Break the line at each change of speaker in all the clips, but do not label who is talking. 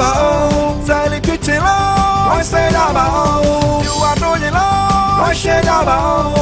I'm l'écoute, c'est à nous.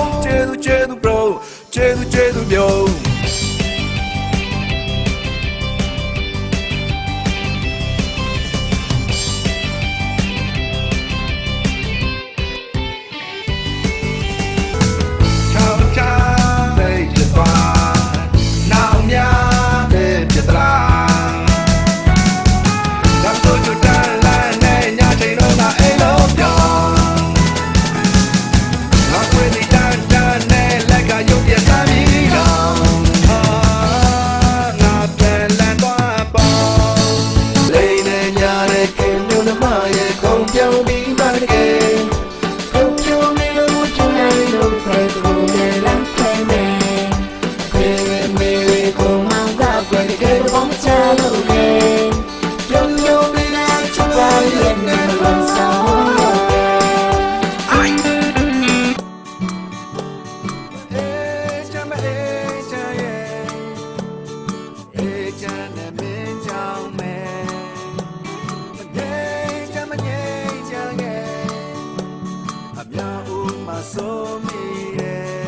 ဦးမဆုံးမိရဲ့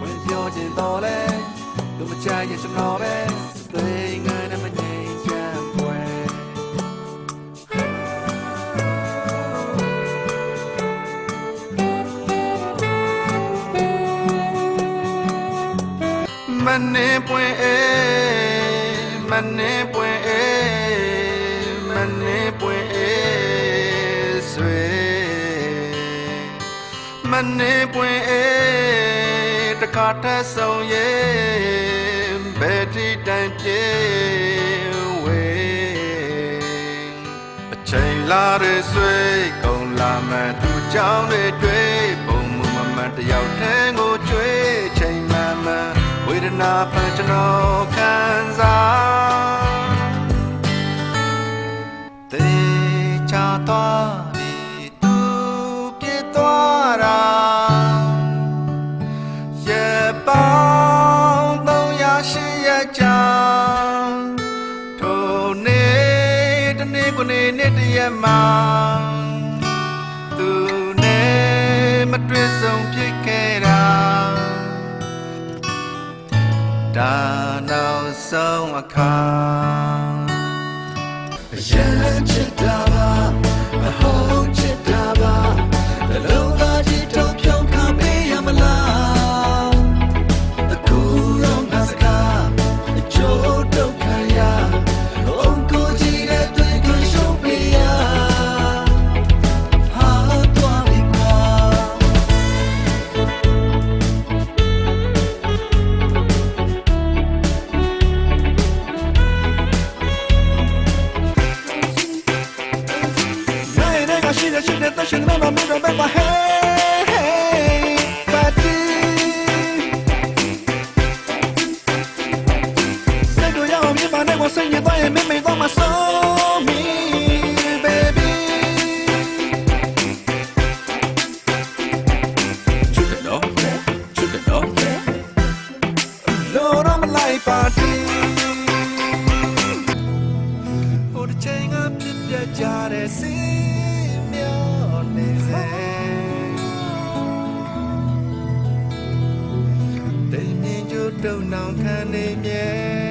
ဝင်ပြောချင်တော့လဲလူမချရဲ့ကျွန်တော်ပဲစသိငါနဲ့မငိမ့်ချမ်းပွဲမနေပွင့်အေးမနေပွင့်အေး မနေပွင့်အေးတခါတည်းဆုံးရဲ့ဘယ်ထိတိုင်ပြေဝေအချိန်လာရဆွေကုန်လာမှန်သူကြောင့်တွေတွေ့ပုံမှုမမှန်တယောက်တည်းကိုကျွေးချိန်မှန်မှန်ဝေဒနာပန်ကျွန်တော်ခံစားတေချာသွား ကြထိုနေ့တနေ့ကိုနေ့နေ့တည်းမှာသူနဲ့မတွေ့ဆုံဖြစ်ခဲ့တာဒါနောက်ဆုံးအခါရ she remember me, remember hey, hey, party. Say do ya mi ma nego say ni doy me me do ma so mi baby. Chuka no, chuka no. Lord I'm like party. ဟိုတစ်ချိန်ကဖြစ်ပြကြတဲ့စင် တုံနောင်ခံနေမြဲ